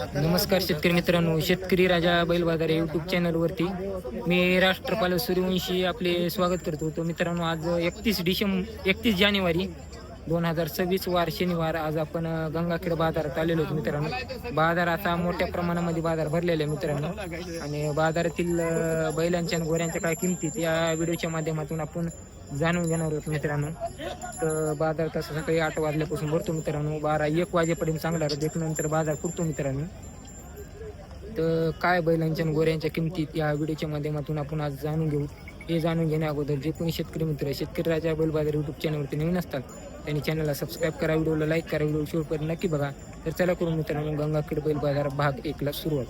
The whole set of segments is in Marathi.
नमस्कार शेतकरी मित्रांनो शेतकरी राजा बैल बाजार युट्यूब चॅनलवरती मी राष्ट्रपाल सूर्यवंशी आपले स्वागत करतो. तो मित्रांनो आज एकतीस डिसेंबर एकतीस जानेवारी दोन हजार सव्वीस वार शनिवार. आज आपण गंगाखेड बाजारात आलेलो होतो मित्रांनो. बाजाराचा मोठ्या प्रमाणामध्ये बाजार भरलेला आहे मित्रांनो. आणि बाजारातील बैलांच्या आणि गोऱ्यांच्या काय किमतीत या व्हिडिओच्या माध्यमातून आपण जाणून घेणार आहोत मित्रांनो. तर बाजार तसं सकाळी आठ वाजल्यापासून भरतो मित्रांनो. बारा एक वाजेपर्यंत चांगला राहतो नंतर बाजार फुटतो मित्रांनो. तर काय बैलांच्या आणि गोऱ्यांच्या किमतीत या व्हिडिओच्या माध्यमातून आपण आज जाणून घेऊ? हे जाणून घेण्या अगोदर जे कोणी शेतकरी मित्र आहे, शेतकरी राजा बैल बाजार युट्यूब चॅनलवरती नवीन असतात त्यांनी चॅनलला सबस्क्राईब करा व्हिडिओला लाईक करा व्हिडिओ शेवटपर्यंत नक्की बघा. तर चला करून मित्रांनो गंगाखेड बैल बाजार भाग एकला सुरुवात.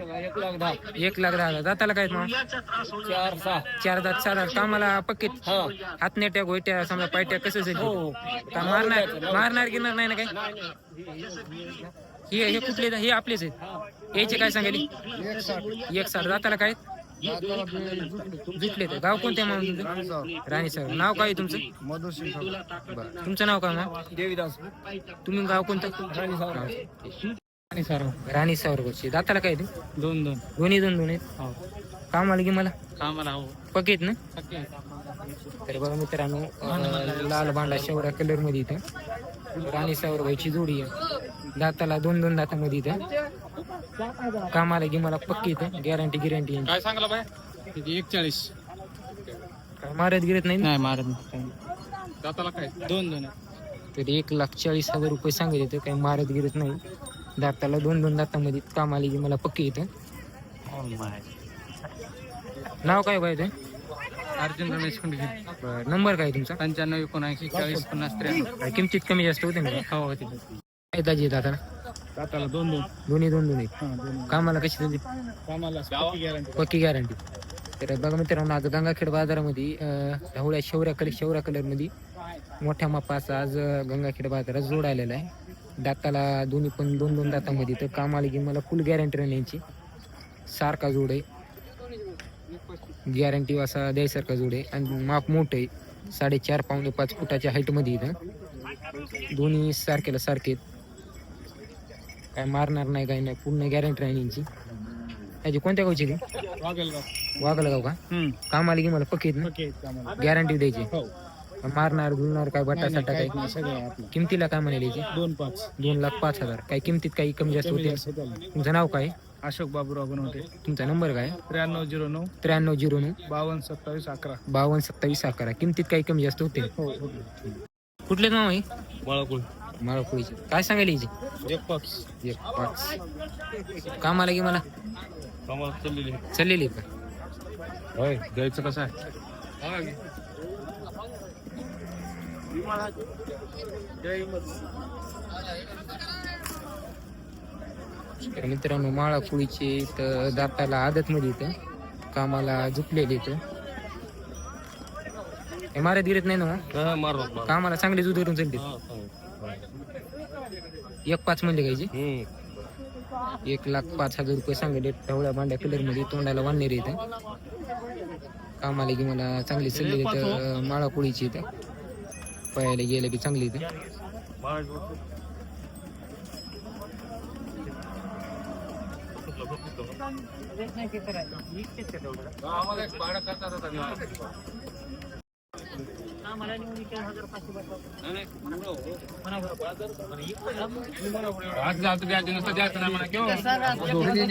एक लाख दहा एक लाख दहा हजार. दाताला काय मग? चार सहा. चार दात चार दात कामाला पक्कीत हा. हातनेट्या गोयट्या समजा पायट्या कसं असेल हो. का मारणार मारणार गिरणार नाही ना काय? हे हे कुठले हे आपलेच आहेत. याचे काय सांगायली? एक साठ. एक साठ दाताला काय? जुटले तर गाव कोणत्या म्हणून तुमचं? राणी सर नाव काय आहे तुमचं? मधुर सिंग बरं तुमचं नाव काय मग? देवीदास. तुम्ही गाव कोणतं? राणी. आणि राणी सावरगडची दाताला काय ते? दोन दोन. दोन्ही दोन दोन आहेत? हो. कामाला की मला? कामाला हो. पकेत ना? तर बघा मित्रांनो अं, लाल बांडा शेवरा कलरमध्ये इथं. राणी सावरबाईची जोडी आहे. दाताला दोन दोन दातामध्ये इथं. कामाला की मला पक्की इथं. गॅरंटी गिरंटी काय सांगला बाय? एक चाळीस मारत गिरत नाही ना? नाही मारत दाताला काय? दोन दोन तर एक लाख चाळीस हजार रुपये सांगितले इथं काही मारत गिरत नाही. दाताला दोन दोन दातामध्ये कामाला की मला पक्की इथं नाव काय पाहिजे अर्जुन रमेश कुंडे नंबर काय तुमचा? पंच्याण्णव एकोणऐंशी चाळीस पन्नास त्र्याण्णव. काय किमतीत कमी जास्त होते ना? हो होते. काय दाजी दाताला? दाताला दोन दोन. दोन्ही दोन दोन आहेत. हा दोन कामाला कशी झाली? कामाला गॅरंटी पक्की गॅरंटी तर बघा मित्रांनो आज गंगाखेड बाजारामध्ये अं, ढवळ्या शौर्या कलर शौर्या कलरमध्ये मोठ्या मापाचा आज अं, गंगाखेड बाजारात जोड आलेला आहे. दाताला दोन्ही पण दोन दोन दातामध्ये तर कामाला की मला फुल गॅरंटी राहण्याची सारखा जोड आहे. गॅरंटी असा द्यायसारखा जोड आहे. आणि माप मोठं आहे. साडेचार पावणे पाच फुटाच्या हाईटमध्ये इथं दोन्ही सारखेला सारखे. काय मारणार नाही काय नाही. पूर्ण गॅरंटी राहण्याची त्याची कोणत्या गावची वागलगाव वागलं का? हम्म. कामाला की मला पक्की गॅरंटी द्यायची. हो. मारणार धुलणार काय बट्टा सट्टा काय नाही. सगळं आपलं. किमतीला काय म्हणाले याची दोन पाच. दोन लाख पाच हजार. काय किमतीत काही कमी जास्त होते. तुमचं नाव काय? अशोक बाबूराव बनवते. तुमचा नंबर काय? त्र्याण्णव झिरो नऊ. त्र्याण्णव झिरो नऊ. बावन्न सत्तावीस अकरा. बावन्न सत्तावीस अकरा. किमतीत काही कमी जास्त होते हो कुठले नाव आहे? बाळाकुळ. माळापुळीचे काय सांगायला याची एक पाच. कामाला की मला? कामाला चाललेली. चाललेली का? होय द्यायचं कसं आहे? तर मित्रांनो माळापुळीचे तर दाताला आदतमध्ये इथं कामाला झुकलेले इथं. हे मारत गिरत नाही ना मग? मारू कामाला चांगले दूध धरून चालते एक पाच म्हणजे घ्यायचे एक लाख पाच हजार रुपये सांगले. ढवळ्या भांड्या कलरमध्ये तोंडाला वाढणे रे इथं कामाला की मला चांगली सल्ले इथं माळापुळीची इथं. पळायला गेलं की चांगली इथं आज जातो द्यायचं नसतं द्यायचं नाही म्हणा किंवा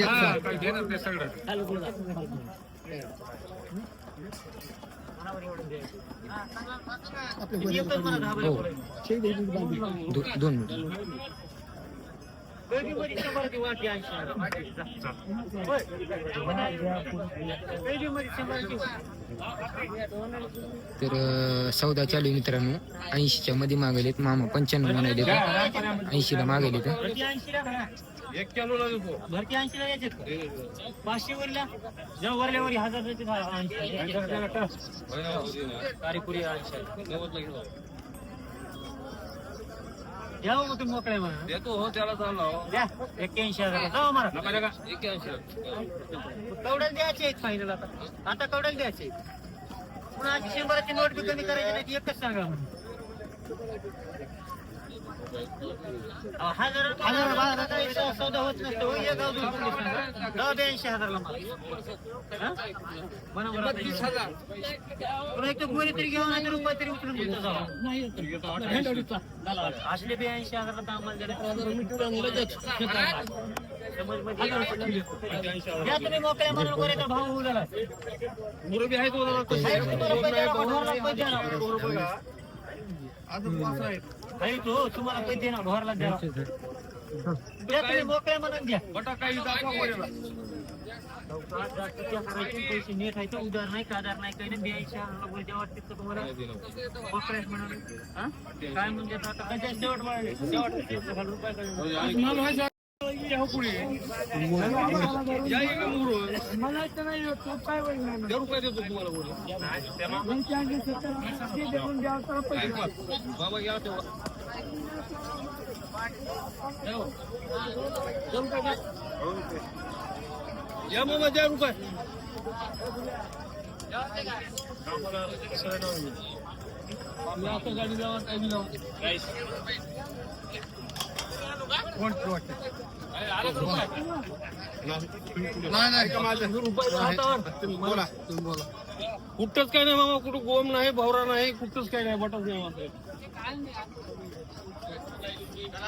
हा, ते सगळं. दोन मिनिट. तर सौदा चालू आहे मित्रांनो. ऐंशीच्या मध्ये मागवलेत मामा पंच्याण्णव म्हणाले ऐंशीला मागवले पाचशे वरल्या जेव्हा वरल्या वरी हजार द्या मग तुम्ही मोकळे म्हणा देतो हो त्याला चालला द्या. एक्क्याऐंशी हजार जाऊ मारा नका नका. एक्क्याऐंशी कवड्याला द्यायचे आहेत फायनल आता. आता कवड्याला द्यायचे पुन्हा शंभराची नोट बी कमी करायची नाही एकच सांगा म्हणून. हजार हजार बाजाराचा एक सौदा होत नसतो गाव दूर पडले सांगा. गाव ब्याऐंशी हजारला माल? म्हणा बरं आता. तुला एक तर गोरी तरी घेऊन नाही तर रुपये तरी उचलून घेतो जावा. असले ब्याऐंशी हजारला तर आम्हाला या तुम्ही मोकळ्या मनानं गोरे तर भाव होऊ झाला मुरबी आहे तो काही तो तुम्हाला पैसे देणार ढोराला द्या. द्या तुम्ही मोकळ्या मनानं द्या बटा काही दाखवा. कोणाला. पैसे नीट आहे उदार नाही कादार नाही काही नाही द्यावं वाटते तर तुम्हाला. मोकळ्याच म्हणाले हा? काय म्हणजे आता? काय जास्त शेवट शेवट रुपये काय? या इकडे मुरू. दहा रुपये देतो तुम्हाला बोलू. बाबा या तेव्हा. या मामा द्या रुपये मी आता गाडी लावा काय बी लावा. कुठंच काय नाही मामा कुठं गोम नाही भवरा नाही कुठंच काय नाही बटच नाही मामा.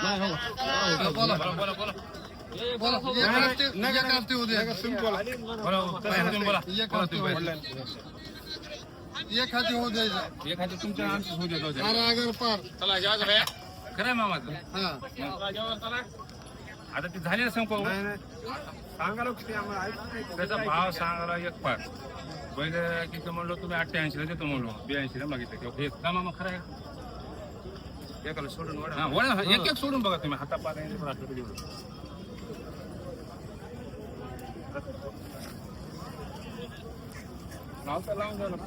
नाही. बोला, बोला, बोला, बोला. बोला, नका. बोला, बोला, बोला. बोला तुम्ही. एक हाती होऊ द्यायचा एक हाती तुमच्या आमचं होऊ दे, जाऊ दे. अरे अगर पार चला जेवायचं काय खरं आहे मामाचं हा. आता ते झाले संप सांगायला त्याचा भाव सांगायला एक पाच पहिले किती म्हणलो तुम्ही? अठ्ठ्याऐंशीला देतो म्हणलो. ब्याऐंशीला मागितलं. किंवा हे का मामा खरं आहे एकाला सोडून वडा. हा, वडा, एक एक सोडून बघा तुम्ही. हातापात लावता लावून द्या ना.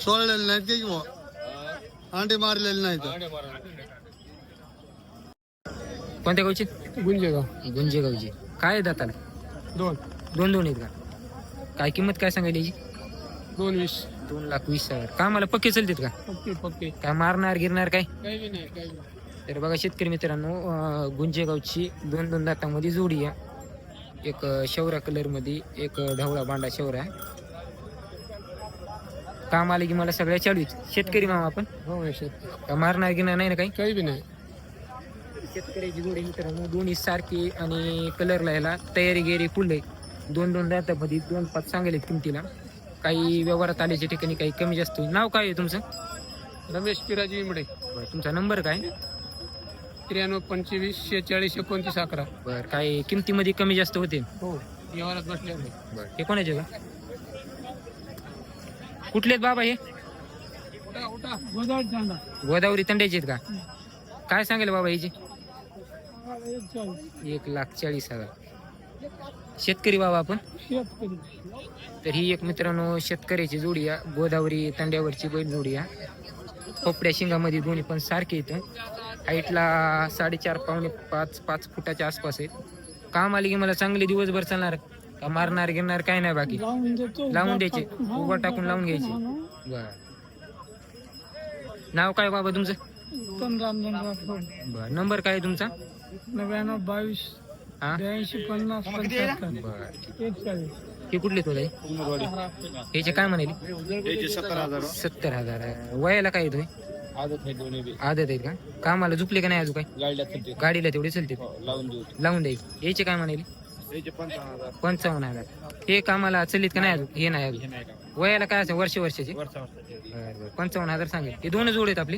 सोडलेले की किंवा अंडे मारलेले नाहीत. कोणत्या गावची? गुंजेगाव. गुंजेगावची. काय आहे दाताला? दोन. दोन दोन आहेत का? काय किंमत काय सांगायला याची दोन वीस. दोन लाख वीस हजार. का मला पक्के चालतात का? पक्के पक्के. काय मारणार गिरणार काय? काही बी नाही काही बी तर बघा शेतकरी मित्रांनो अं, गुंजेगावची दोन दोन दातामध्ये जोडी आहे. एक अं, शौरा कलरमध्ये एक अं, ढवळा बांडा शौरा आहे काम आले की मला सगळ्या चालू. शेतकरी मामा आपण हो शेत का मारणार गिरणार नाही ना काही? काही बी नाही. शेतकऱ्याची जोडी मित्रांनो दोन्ही सारखी आणि कलरला ह्याला तयारी गेरी फुल आहे. दोन दोन दातामध्ये दोन पाच सांगेल किमतीला. काही व्यवहारात आल्याच्या ठिकाणी काही कमी जास्त होईल. नाव काय आहे तुमचं? रमेश पिराजी इमडे बरं तुमचा नंबर काय? त्र्याण्णव पंचवीस शेहेचाळीस एकोणतीस अकरा. बरं काय किमतीमध्ये कमी जास्त होते? हो व्यवहारात बसले आहे. हे कोणाचे का? कुठले आहेत बाबा हे? गोदावरी चांदा. तंड्याचे आहेत का? काय सांगेल बाबा याचे एक लाख चाळीस हजार. शेतकरी बाबा आपण? तर ही एक मित्रांनो शेतकऱ्याची जोडी या गोदावरी तंड्यावरची बैल जोडी या. खोपड्या शिंगामध्ये दोन्ही पण सारखे इथं. हाईटला साडेचार पावणे पाच पाच फुटाच्या आसपास आहेत. काम आली की मला चांगले दिवसभर चालणार. का मारणार घेणार काय नाही बाकी? लावून द्यायचे. उभा टाकून लावून घ्यायचे. बर. नाव काय बाबा तुमचं? बर. नंबर काय आहे तुमचा? नव्याण्णव बावीस हा? ब्याऐंशी पन्नास पंच्याहत्तर. बर. हे कुठले तुला याचे काय म्हणाले? सत्तर हजार. आहे. वयाला काय येतोय आदत आहेत का? कामाला झुपले का नाही अजून काय गाडीला तेवढे चलते. लावून द्यायचे. याचे काय म्हणाले? पंचावन्न हजार. हे कामाला चलित का नाही अजून? हे नाही अजून. वयाला काय असेल? वर्ष वर्षाचे? बरं, बरं. पंचावन्न हजार सांगेल. हे दोन जोड आहेत आपले?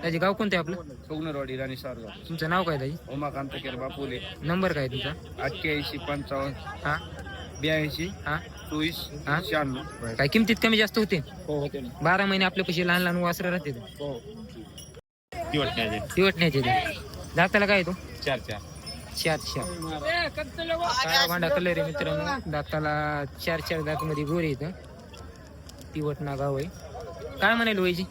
त्याचे गाव कोणते आपलं? सोगनरवाडी राणी सारगाव तुमचं नाव काय त्याची उमाकांत केरबा पोले नंबर काय तुमचा? अठ्ठ्याऐंशी पंचावन्न. हा. ब्याऐंशी. हा. चोवीस. हा? शहाण्णव. काय किमतीत कमी जास्त होते? हो होते ना. बारा महिने आपल्या पैसे लहान लहान वासरं राहते. हो. तिवटण्याचे दाताला काय आहे तो? चार चार. चार चार. काळा भांडा कलर आहे मित्रांनो? दाताला चार चार दात मध्ये गोरे येतं तिवटना गाव आहे. काय म्हणाल वयची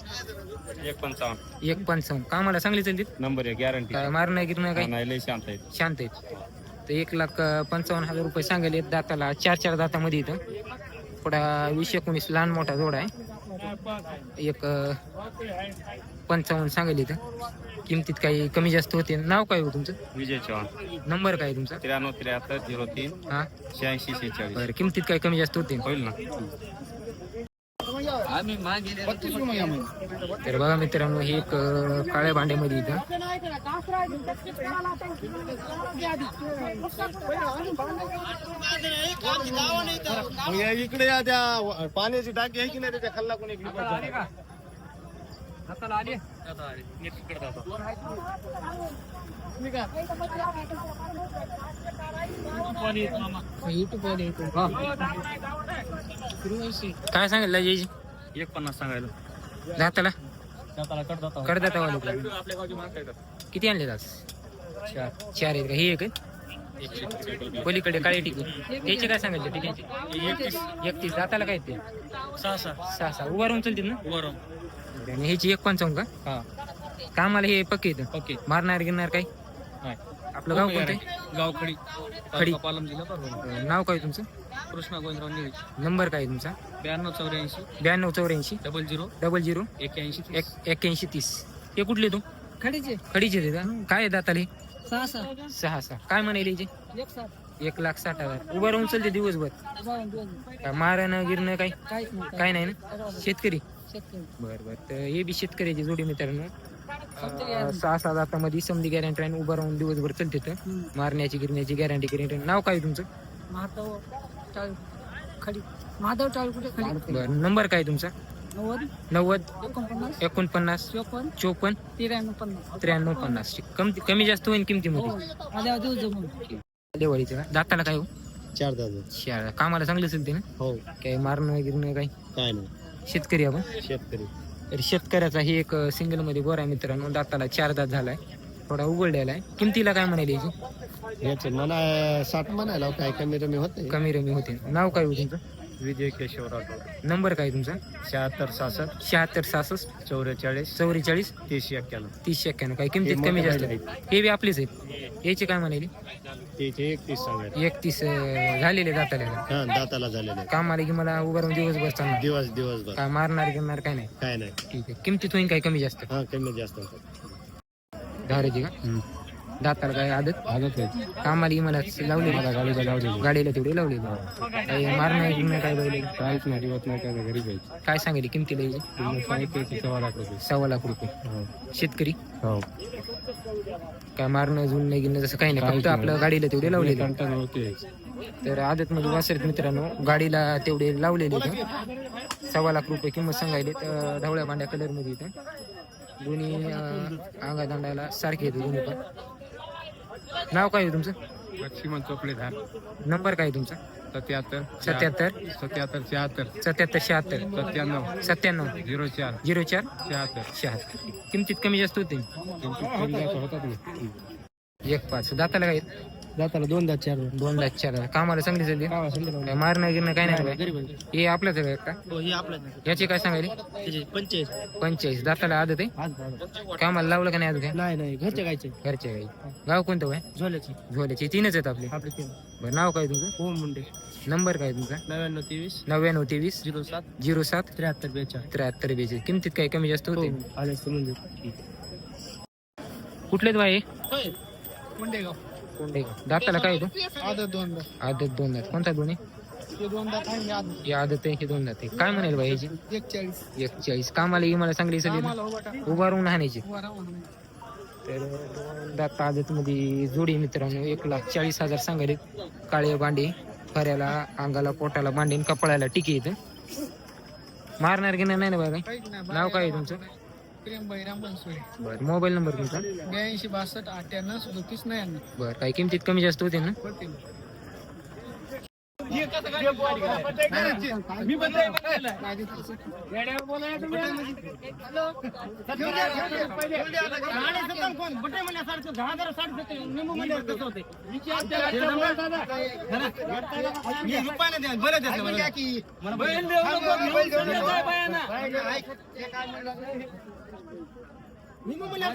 एक पंचावन्न. एक पंचावन्न. कामाला चांगली चालते नंबर आहे गॅरंटी काय मारणं गिरणं काय नाही लय शांत आहे शांत आहेत. तर एक लाख पंचावन्न हजार रुपये सांगेल दाताला चार चार दातामध्ये येतं थोडा वीस एकोणीस लहान मोठा जोडा आहे. एक पंचावन्न सांगायला इथं. किमतीत काही कमी जास्त होते. नाव काय हो तुमचं? विजय चव्हाण. नंबर काय तुमचा? त्र्याण्णव त्र्याहत्तर झिरो तीन हा? शहाऐंशी शेहेचाळीस. बरं किमतीत काही कमी जास्त होते? होईल ना. तर बघा मित्रांनो हे एक अं, काळ्या भांड्यामध्ये इथं इकडे या त्या पाण्याची टाकी आहे की नाही त्याच्या खाल्ला कोणी काय सांगितलं एक पन्नास सांगायला. जाताला? जाताला कट जाता करदाता वाले किती आणले आज? चार चार आहेत का? ही एक आहे पलीकडे काळे टिकी. याचे काय सांगितले टिकायचे एकतीस. दाताला काय ते? सहा सहा. सहा सहा. उभा राहून चालतील ना? बरं आणि ह्याची एक पंचावन्न का? हा. कामाला हे पक्के येतं ओके मारणार गिरणार काय? आपलं गाव कोणतं? गाव खडी. खडी. पालम जिल्हा नाव काय तुमचं? कृष्णा गोविंदराव निळी नंबर काय तुमचा? ब्याण्णव चौऱ्याऐंशी. ब्याण्णव चौऱ्याऐंशी. Double zero. Double zero. एक्याऐंशी एक एक्क्याऐंशी तीस. हे कुठले तू? खडीचे. खडीचे ते का काय आहे दाताले? सहा सहा सहा सहा काय म्हणाले याचे एक सात एक लाख साठ हजार. उभं राहून चालते दिवसभर. काय मारणं गिरणं काय? काहीच नाही काय नाही ना? शेतकरी? शेतकरी. बर बर. तर हे बी शेतकऱ्याची जोडी मित्रांनो. अं, सहा सहा दातामध्ये समधी गॅरंटी आणि उभं राहून दिवसभर चालते तर. मारण्याची गिरण्याची गॅरंटी गॅरंटी नाव काय तुमचं? महादेव टाळ खडी. महादेव टाळ कुठे खडी? बरं नंबर काय तुमचा? नव्वद. एकोणपन्नास. एकोणपन्नास. चोपन्न. चोपन्न. त्र्याण्णव पन्नास. त्र्याण्णव पन्नास. कमी कमी जास्त होईल हो. किमतीमध्ये माझ्या जमून दिवाळीचं का? दाताला काय हो? चार दादा शाळा. कामाला चांगलं चालते ना? हो. काय मारणं गिरणं काय? काय नाही. शेतकरी आपण? शेतकरी. तर शेतकऱ्याचा हे एक सिंगलमध्ये गोरा आहे मित्रांनो. दाताला चार दात झालाय. थोडा उघडलेला आहे. किमतीला काय म्हणाली याची? याचे मना साठ म्हणायला काय कमी रमी होत कमी रमी होते. नाव काय होते तुमचं विजय केशव राठोड नंबर काय तुमचा? शहात्तर सहासष्ट. शहात्तर सहासष्ट. चौवेचाळीस. चौवेचाळीस. तीस एक्क्याण्णव तीस एक्क्याण्णव काय किमतीत कमी जास्त हे बी आपलेच आहेत. याचे काय म्हणाली? त्याचे एकतीस सांगायला एकतीस अं, झालेले दाताला हा दाताला झालेले कामाला की मला उभं राहून दिवसभर चालणार? दिवस दिवसभर. काय मारणार गिरणार काय नाही? काय नाही. ठीक आहे. किमतीत होईल काय कमी जास्त? हा कमी जास्त होतं. धाराची का? दाताला काय आदत? आदत आहे. कामाला की मला लावली गाडीला लावलेली गाडीला तेवढे लावले? काही मारणार गिरणार काय बैल? काहीच नाही नाही काय घरी पाहिजे काय सांगितले किमतीला याची सांगितलं सव्वा लाख रुपये. सव्वा लाख रुपये. शेतकरी? हो. काय मारणं जुळणं गिरणं जसं काही नाही फक्त आपलं गाडीला तेवढे लावलेले. कंटन होते तर आदत मध्ये वासरत मित्रांनो गाडीला तेवढे लावलेले इथं. सव्वा लाख रुपये किंमत सांगायले. तर ढवळ्या पांढऱ्या कलरमध्ये इथं. दोन्ही अं, अंगादांडाला सारखे येते दोन्ही पण. नाव काय आहे तुमचं? लक्ष्मण चोपडे धार. नंबर काय आहे तुमचा? सत्याहत्तर. सत्याहत्तर. सत्याहत्तर शहात्तर. सत्याहत्तर शहात्तर. सत्त्याण्णव. सत्त्याण्णव. झिरो चार. झिरो चार? शहात्तर. शहात्तर. किमतीत कमी जास्त होते होतात. ना एक पाच. दाताला काय? दोन दात चार दोन दात चार कामाला चांगली काय मारणं गिरणं काय नाही. हे आपल्याच आहे का? हो हे आपलं याचे काय सांगायले? त्याचे पंचेचाळीस. पंचेचाळीस. दाताला आदत आहे? कामाला लावलं का नाही नाही नाही. घरचे गायचे घरच्या गाई गाव कोणतं काय झोल्याचे. झोल्याचे. तीनच आहेत आपले. आपले तीन. बरं नाव काय तुमचं? ओम मुंडे. नंबर काय तुमचा? नव्याण्णव तेवीस. नव्याण्णव तेवीस. झिरो सात. झिरो सात. त्र्याहत्तर बेचाळीस. त्र्याहत्तर बेचाळीस. किमतीत काही कमी जास्त होते? आले समजून कुठलेच बाई? मुंडेगाव. दाताला काय तू? आदत दोन दात. आदत दोन दात. कोणता हे दोन दात आहे आदत. ही आदत आहे ही दोन दात आहे. काय म्हणाल बाई याची? एक चाळीस एक चाळीस कामाला ही मला चांगली सगळी. आम्हाला उभा टाक. उभा राहून हाणायची उभा राहा म्हणून. तर दात आदत मध्ये जोडी मित्रांनो. एक लाख चाळीस हजार सांगाले काळे बांडे फऱ्याला अंगाला पोटाला बांडे आणि कपाळाला टिकी येतं मारणार घेणार नाही ना बघा काहीच नाही नाव काय आहे तुमचं? बर मोबाईल नंबर तुमचा? ब्याऐंशी बासष्ट अठ्ठ्याण्णव सदोतीस नव्याण्णव. बर काही किमतीत कमी जास्त होते ना? होते बरं मी मुंबईला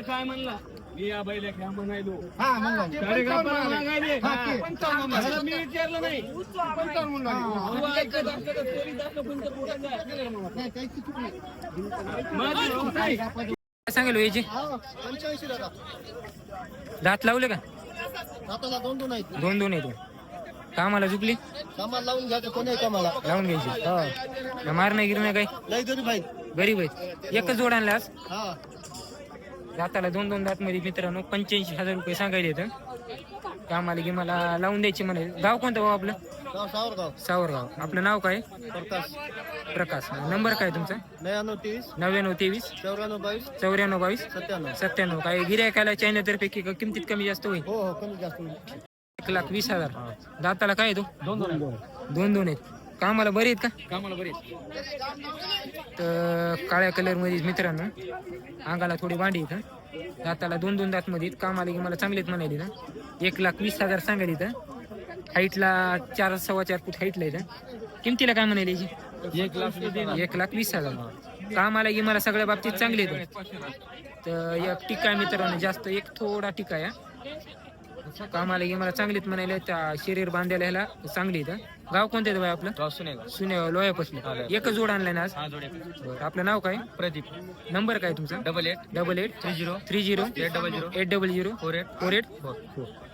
काय म्हणला? मी या घ्या म्हणायलो. मी विचारलं नाही. सांगेल दात लावले का? दाताला दोन दोन आहेत. दोन दोन कामाला चुकली? कामाला लावून घ्यायचं कोणी कामाला? लावून घ्यायची. हो. मार नाही गिर नाही काही? नाही तरी भाई गरीब आहेत. एकच जोड आणला आज हा. दाताला दोन दोन दात मध्ये मित्रांनो पंच्याऐंशी हजार रुपये सांगायला येतं. कामाला की मला लावून द्यायची म्हणे. गाव कोणतं भाऊ आपलं? गाव सावरगाव. सावरगाव. आपलं नाव काय? प्रकाश. प्रकाश. नंबर काय तुमचा? नव्याण्णव तेवीस नव्याण्णव तेवीस. चौऱ्याण्णव बावीस. चौऱ्याण्णव बावीस. सत्त्याण्णव. सत्त्याण्णव. काय गिरायकाला चायनातर्फे की किमतीत कमी जास्त होईल? हो हो कमी जास्त होईल. एक लाख वीस हजार. दाताला काय येतो दोन दोन दोन दोन आहेत. कामाला बरे आहेत का? कामाला बरे तर काळ्या कलरमध्ये मित्रांनो. अंगाला थोडी भांडी इथं दाताला दोन दोन दात मध्ये कामाला की मला चांगलेच म्हणाले ना एक लाख वीस हजार सांगायला इथं हाईटला चार सव्वा चार फूट हाईटला इथं किमतीला काय म्हणाले याची? एक लाख एक लाख वीस हजार. कामाला की मला सगळ्या बाबतीत चांगले येतं तर एक टिका आहे मित्रांनो जास्त एक थोडा टिका आहे हा. कामाला मला चांगलीच म्हणाले त्या शरीर बांधायला ह्याला चांगली इथं गाव कोणतं बाय आपलं? सुने लोयापासून एकच जोड आणलाय ना आज? बरं आपलं नाव काय? प्रदीप. नंबर काय तुमचा? Double eight. Double eight. Three zero. Three zero. Eight double zero. Eight double zero. Four eight. Four eight?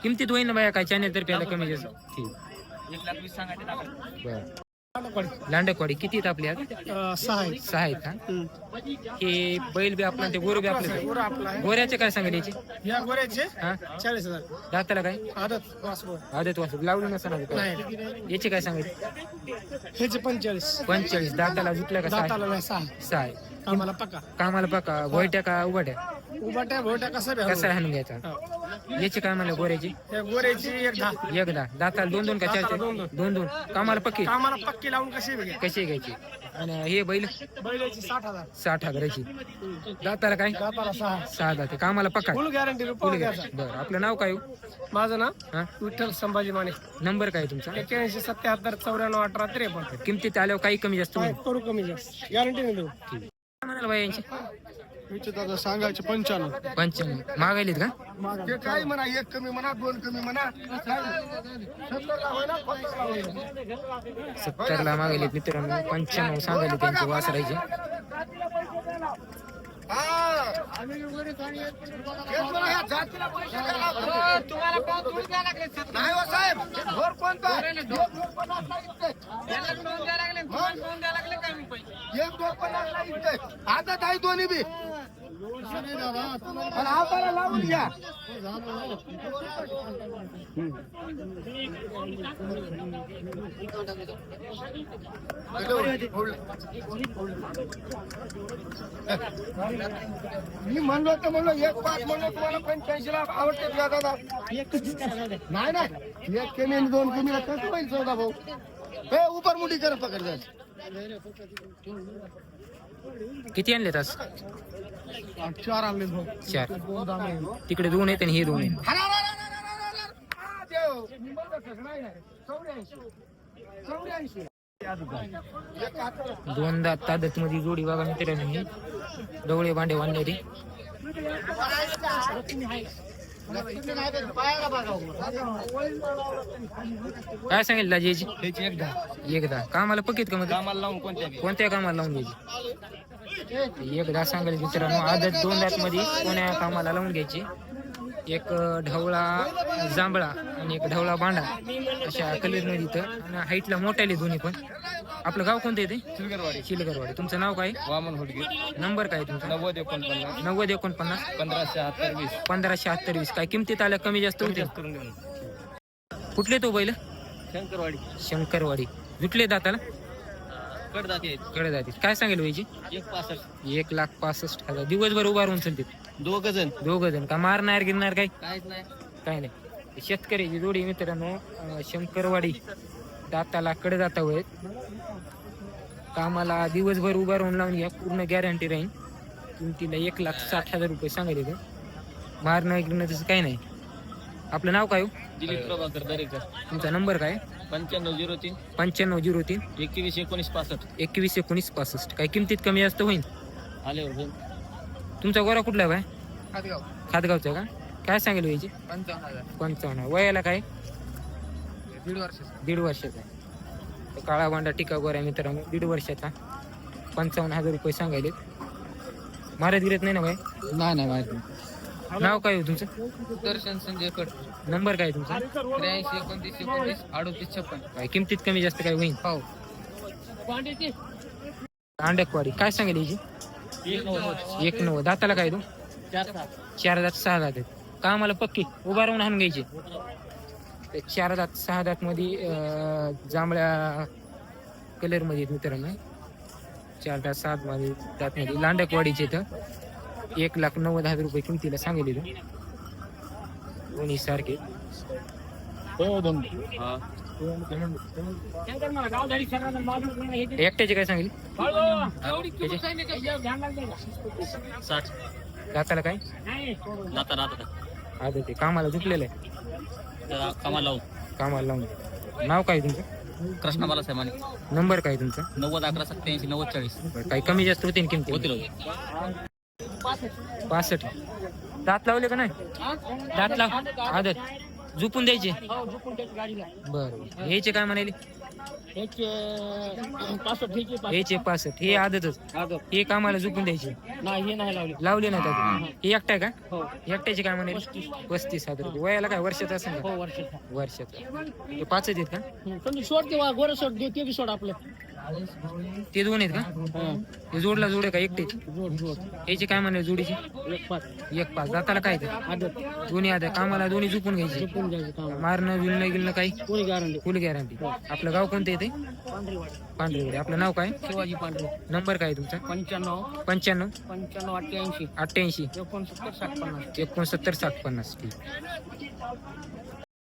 किमतीत होईन ना बाया काय? चॅनल तर्फे याला कमी जास्त. ठीक एक लाख वीस लांडकवाडी. किती आहेत आपल्या सहा आहे सहा आहेत का? हे बैल बी आपला ते गोर बी आपले. गोऱ्याचे काय सांगा याची? या गोऱ्याचे हा? चाळीस हजार. दाताला काय? आदत वासबो आदत वासत लावली नसताना याचे काय सांगायचे ह्याचे पंचेचाळीस. पंचेचाळीस. दाताला जुटला का सहा दाताला नाही सहा. सहा आहे कामाला पक्का कामाला पका. गोयट्या का उभाट्या भोट्या कसं कसा हाणून घ्यायचा? याचे काय म्हणलं गोऱ्याची? गोऱ्याची एक दहा दाताला दोन दोन का चार चार? दोन दोन. कामाला पक्की? कामाला पक्की लावून कशी कशी घ्यायची? आणि हे बैल? बैलाची साठ हजार. साठ हजाराची. दाताला काय? दाताला सहा. सहा दाते. कामाला पक्का? फुल गॅरंटी बरं. आपलं नाव काय हो? माझं ना हा? विठ्ठल संभाजी माने. नंबर काय तुमचा? एक्क्याऐंशी सत्याहत्तर चौऱ्याण्णव अठरा त्रेपन्न. किमतीत आल्यावर काही कमी जास्त करू कमी जास्त. गॅरंटी नाही देऊ. म्हणाल बाई यांची? दादा सांगायचे पंच्याण्णव. पंच्याण्णव. मागायलीत का? ते काय म्हणा एक कमी म्हणा दोन कमी म्हणा सत्तरला होईना, पन्नासला होईना. सत्तरला मागायलीत मित्रांनो पंच्याण्णव सांगायले त्यांचे वासरायचे. हा. तेच म्हणा, ह्या लागले. नाही हो साहेब घर कोणता एक दोन पन्नास लागते. एक दोन पन्नास दोन्ही बी पण आम्हाला लावून घ्या मी म्हणलो तर म्हणलो एक पाच म्हणलो तुम्हाला पंच्याऐंशी ला आवडते दादा? नाही नाही. एक कमी आणि दोन कमी कसं होईल चौदा भाऊ. हे उपर मुठी करत पकड जायचं. किती आणलेत आज चार आणले चार तिकडे दोन आहेत आणि हे दोन आहेत हरा, हरा, हरा, हरा, हरा, हरा, हरा. देव. मी म्हणलो तसं नाही, नाही. चौऱ्याऐंशी. चौऱ्याऐंशी. एक हाताला. दोन दात तादत मध्ये जोडी बघा मित्रांनो ही डोळे भांडे वाढणारी काय सांगेल दाजीची त्याची एक दहा एकदा. कामाला पकीत का मध्ये कामाला लावून कोणत्या बी? कोणत्या कामाला लावून द्यायची एकदा सांगायला मित्रांनो आदत दोन दात मध्ये कोण्या कामाला लावून घ्यायची? एक ढवळा जांभळा आणि एक ढवळा बांडा अशा कलरमध्ये इथं. आणि हाईटला मोठ्याले दोन्ही पण. आपलं गाव कोणतं येते चिलगरवाडी शिलगरवाडी. तुमचं नाव काय? वामन होडगे. नंबर काय तुमचा? नव्वद एकोणपन्नास. नव्वद एकोणपन्नास. पंधरा शहात्तर वीस. पंधराशे अठ्ठावीस वीस. काय किमतीत आल्या? कमी जास्त होते कुठले तो बैल? शंकरवाडी. शंकरवाडी. जुटले दाताला? कडदाते कडे जाते काय सांगेल वयची एक पासष्ट. एक लाख पासष्ट हजार. दिवसभर उभा राहून चालते दोघ जण. दोघ जण. का मारणार गिरणार काय? काहीच नाही. काय नाही. शेतकऱ्याची जोडी मित्रांनो. अं, शंकरवाडी दाताला कडे जाता आहेत कामाला दिवसभर उभा राहून लावून घ्या. पूर्ण गॅरंटी राहील किमतीला एक लाख साठ हजार रुपये सांगायले ते मारणं गिरणं तसं काही नाही. आपलं नाव काय हो? दिलीप प्रभाकर दरेकर. तुमचा नंबर काय? पंच्याण्णव झिरो तीन. पंच्याण्णव झिरो तीन. एकवीस एकोणीस पासष्ट. एकवीस एकोणीस पासष्ट. काय किमतीत कमी जास्त होईल? आल्यावर बोल तुमचा गोरा कुठला आहे बाय? खातगावचं का? काय सांगेल याची? पंचावन्न हजार. पंचावन्न. वयाला काय? दीड वर्ष दीड वर्षाचा तो काळा बांडा टिका गोऱ्या मित्रांनो. दीड वर्षाचा. पंचावन्न हजार रुपये सांगायले मारत गिरत नाही ना भाई नाही नाही माहिती नाव काय हो तुमचं? दर्शन संजय कट. नंबर काय तुमचा? त्र्याऐंशी एकोणतीस एकोणतीस अडोतीस छप्पन. काय किमतीत कमी जास्त काय होईल हो. अंडकवाडी काय सांगेल याची? एक नव्वद. दाताला काय तू? चार दात सहा दात आहेत. कामाला पक्की? उभा राहून हाण घ्यायचे. ते चार दात सहा दात मध्ये जांभळ्या कलरमध्ये आहेत मित्रांनो. चार दात सात मध्ये दात मध्ये. लांडकवाडीचे इथं एक लाख नव्वद हजार रुपये किमतीला सांगेल इथं दोन्ही सारखे. एकट्याचे काय सांगेल? साठ. दाताला काय? जाता राहता आता ते कामाला झुकलेलं आहे. कामाला लावून कामाला लावून. नाव काय तुमचं? कृष्णा बाला साहेबांनी नंबर काय तुमचा? नव्वद अकरा सत्याऐंशी नव्वद चाळीस. काही कमी जास्त होते किमती? होतील. पासष्ट. दात लावले का नाही? दात लाव. आदत. झुपून द्यायचे. बर याचे काय म्हणाले? याचे पासष्ट हे आदतच. हे कामाला झुपून द्यायचे. लावले नाही दादा हे एकटाय का? एकट्याचे काय म्हणाले? पस्तीस हजार रुपये. वयाला काय वर्षाचा असेल का? हो वर्ष वर्षाचा. ते पाच आहेत का? पण सोड ते गोर सोड ते सोड आपलं. ते दोन आहेत का? ते जोडला जोड आहे का एकटे जोड जोड. याचे काय म्हणाले जोडीचे? एक पाच. एक पाच. दाताला काय ते? आदत. दोन्ही आता कामाला दोन्ही झुपून घ्यायचे. झोपून मारणं विलणं गिलणं काही? कोणी गॅरंटी फुल गॅरंटी आपलं गाव कोणतं येते पांढरेवाडी. आपलं नाव काय? शिवाजी पांढरे. नंबर काय तुमचा? पंच्याण्णव. पंच्याण्णव? पंच्याण्णव अठ्ठ्याऐंशी. अठ्ठ्याऐंशी. एकोणसत्तर साठ पन्नास. एकोणसत्तर सात पन्नास. ठीक.